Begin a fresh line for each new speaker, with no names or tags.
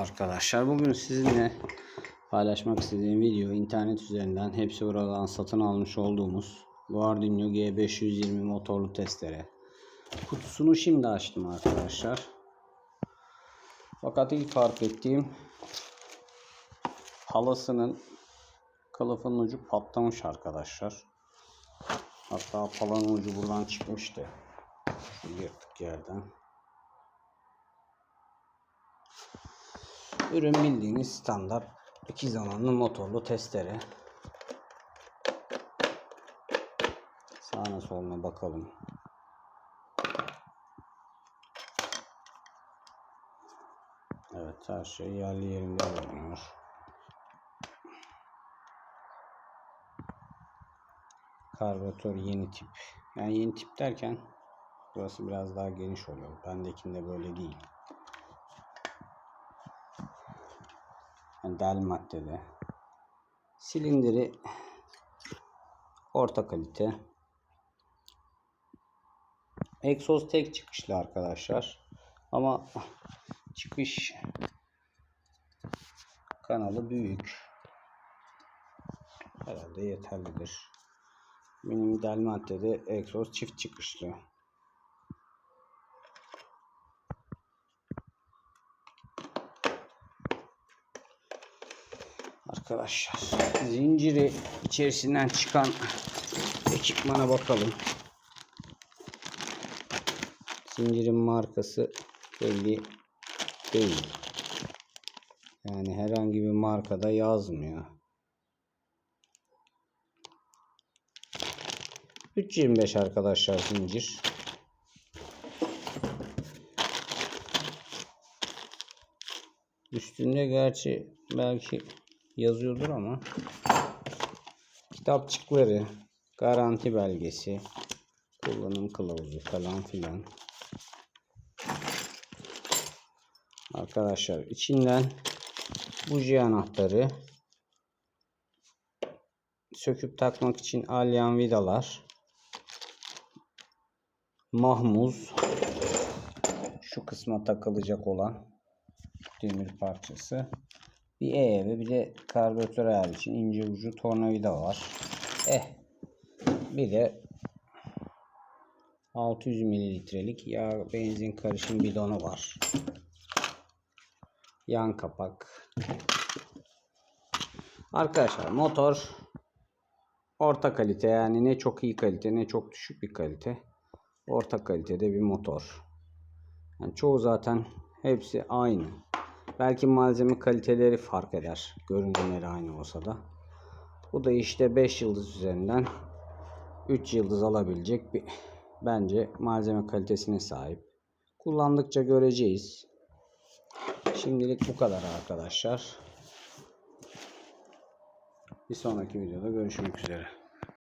arkadaşlar. Bugün sizinle paylaşmak istediğim video internet üzerinden hepsi buradan satın almış olduğumuz Guardino G520 motorlu testere. Kutusunu şimdi açtım arkadaşlar. Fakat ilk fark ettiğim halasının kılıfının ucu patlamış arkadaşlar. Hatta palanın ucu buradan çıkmıştı. Yırtık yerden. Ürün bildiğiniz standart iki zamanlı motorlu testere. Sağına soluna bakalım. Evet her şey yerli yerinde bulunuyor. Karbüratör yeni tip. Yani yeni tip derken burası biraz daha geniş oluyor. Bendekinde böyle değil. Yani del maddede. Silindiri orta kalite. Egzoz tek çıkışlı arkadaşlar. Ama çıkış kanalı büyük. Herhalde yeterlidir. Benim del maddede egzoz çift çıkışlı. Arkadaşlar zinciri içerisinden çıkan ekipmana bakalım. Zincirin markası belli değil. Yani herhangi bir markada yazmıyor. 3.25 arkadaşlar zincir. Üstünde gerçi belki yazıyordur ama kitapçıkları, garanti belgesi, kullanım kılavuzu falan filan. Arkadaşlar içinden buji anahtarı, söküp takmak için alyan vidalar, mahmuz, şu kısma takılacak olan demir parçası, bir E ve bir de karbüratör ayarı için ince ucu tornavida var. Eh, bir de 600 mililitrelik yağ benzin karışım bidonu var. Yan kapak. Arkadaşlar motor orta kalite yani ne çok iyi kalite ne çok düşük bir kalite. Orta kalitede bir motor. Yani çoğu zaten hepsi aynı. Belki malzeme kaliteleri fark eder. Görünümleri aynı olsa da. Bu da işte 5 yıldız üzerinden 3 yıldız alabilecek bir bence malzeme kalitesine sahip. Kullandıkça göreceğiz. Şimdilik bu kadar arkadaşlar. Bir sonraki videoda görüşmek üzere.